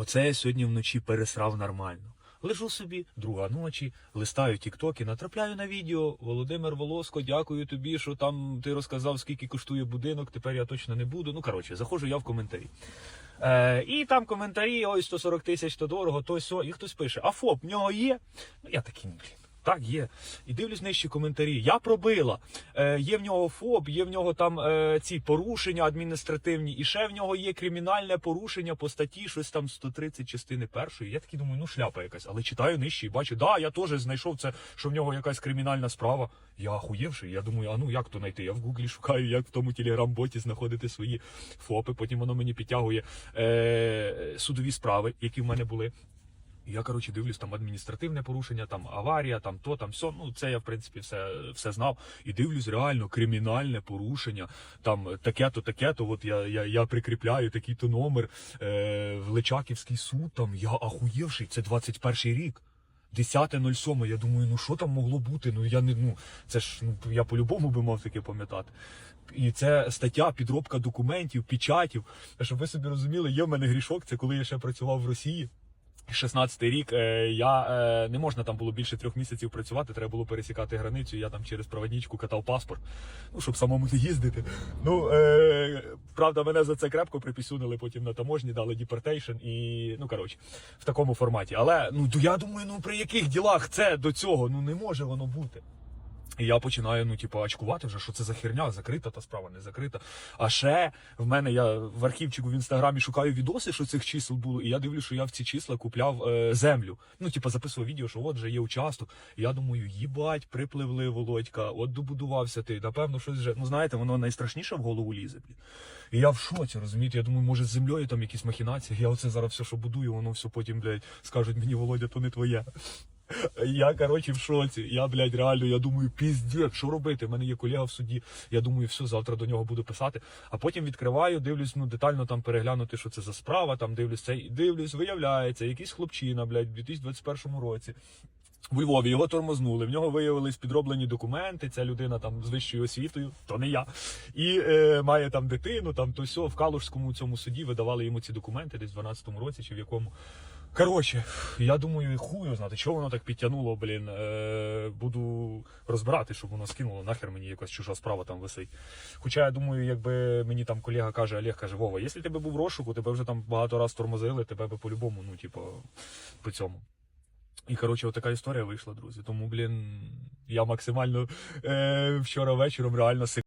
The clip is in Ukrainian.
Оце я сьогодні вночі пересрав нормально. Лежу собі, друга ночі, листаю тіктоки, натрапляю на відео. Володимир Волоско, дякую тобі, що там ти розказав, скільки коштує будинок. Тепер я точно не буду. Ну коротше, заходжу я в коментарі. Е, і там коментарі: ой, 140 тисяч, то дорого, то сьо. І хтось пише: А ФОП в нього є? Ну я такий, блін. Так, є. І дивлюсь нижчі коментарі. Я пробила. Е, є в нього ФОП, є в нього там е, ці порушення адміністративні, і ще в нього є кримінальне порушення по статті, щось там 130 частини першої. Я такий думаю, ну шляпа якась. Але читаю нижче і бачу, да, я теж знайшов це, що в нього якась кримінальна справа. Я охуєвший. Я думаю, а ну як то знайти? Я в гуглі шукаю, як в тому телеграм-боті знаходити свої ФОПи. Потім воно мені підтягує е, судові справи, які в мене були. Я коротше дивлюсь, там адміністративне порушення, там аварія, там то, там все. Ну це я в принципі все, все знав. І дивлюсь, реально кримінальне порушення. Там таке-то, таке-то. От я, я, я прикріпляю такий-то номер е, в Личаківський суд. Там я ахуєвший, це 21 рік. 10.07, я думаю, ну що там могло бути? Ну я не ну це ж ну я по-любому би мав таке пам'ятати. І це стаття підробка документів, печатів. Щоб ви собі розуміли, є в мене грішок. Це коли я ще працював в Росії. 16-й рік е, я е, не можна там було більше трьох місяців працювати, треба було пересікати границю. Я там через проводничку катав паспорт, ну щоб самому не їздити. Ну е, правда, мене за це крепко припісюнили потім на таможні, дали депортейшн і ну коротше в такому форматі. Але ну я думаю, ну при яких ділах це до цього ну не може воно бути. І я починаю, ну, типу, очкувати вже, що це за херня, закрита та справа, не закрита. А ще в мене я в архівчику в інстаграмі шукаю відоси, що цих чисел було, і я дивлюсь, що я в ці числа купляв е, землю. Ну, типу, записував відео, що от вже є участок. І я думаю, їбать, припливли, Володька, от добудувався ти. Напевно, щось вже. Ну, знаєте, воно найстрашніше в голову лізе. Блін. І я в шоці, розумієте? Я думаю, може з землею там якісь махінації. Я оце зараз все, що будую, воно все потім, блядь, скажуть мені, Володя, то не твоє. Я, коротше, в шоці. Я, блядь, реально, я думаю, піздець, що робити? У мене є колега в суді. Я думаю, все, завтра до нього буду писати. А потім відкриваю, дивлюсь, ну детально там переглянути, що це за справа. Там дивлюсь це, і дивлюсь, виявляється, якийсь хлопчина, блядь, в 2021 році. У Львові його тормознули, в нього виявились підроблені документи. Ця людина там з вищою освітою, то не я. І е, має там дитину, там то сьо в Калужському цьому суді видавали йому ці документи десь в 12-му році чи в якому. Коротше, я думаю, хую знати, чого воно так підтягнуло, блін. Е, буду розбирати, щоб воно скинуло, нахер мені якась чужа справа там висить. Хоча я думаю, якби мені там колега каже, Олег каже, Вова, якщо тебе був розшуку, тебе вже там багато раз тормозили, тебе би по-любому, ну, типу, по цьому. І коротше, отака історія вийшла, друзі. Тому, блін, я максимально е, вчора вечором реально